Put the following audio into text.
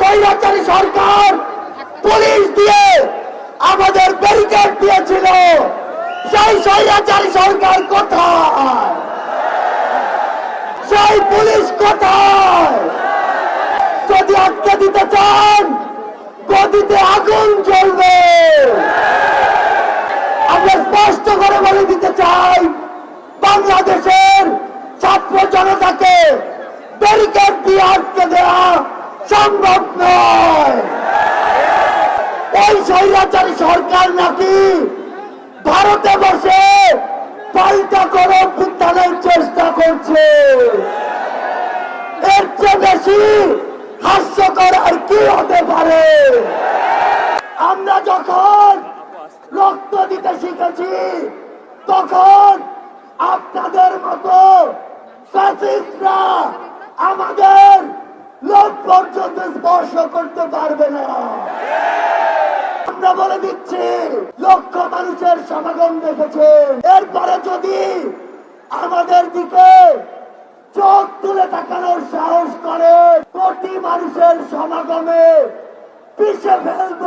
স্বৈরাচারী সরকার পুলিশ দিয়ে আমাদের ব্যারিকেড দিয়েছিল। সেই স্বৈরাচারী সরকার কোথায়? সেই পুলিশ কোথায়? যদি আটকে দিতে চান, গদিতে আগুন জ্বলবে। আমরা স্পষ্ট করে বলে দিতে চাই বাংলাদেশের ছাত্র জনতাকে ব্যারিকেড দিয়ে আটকে দেওয়া সম্ভব নয়। ওই স্বৈরাচারী সরকার নাকি ভারতে বসে পাল্টা করে উত্থানের চেষ্টা করছে। এর চেয়ে বেশি হাস্যকর আর কি হতে পারে? আমরা যখন রক্ত দিতে শিখেছি, তখন আপনাদের মতো আমাদের করতে পারবে না। আমরা বলে দিচ্ছি, লক্ষ মানুষের সমাগম দেখেছে। এরপরে যদি আমাদের দিকে চোখ তুলে তাকানোর সাহস করে, কোটি মানুষের সমাগমে পিছিয়ে ফেলব।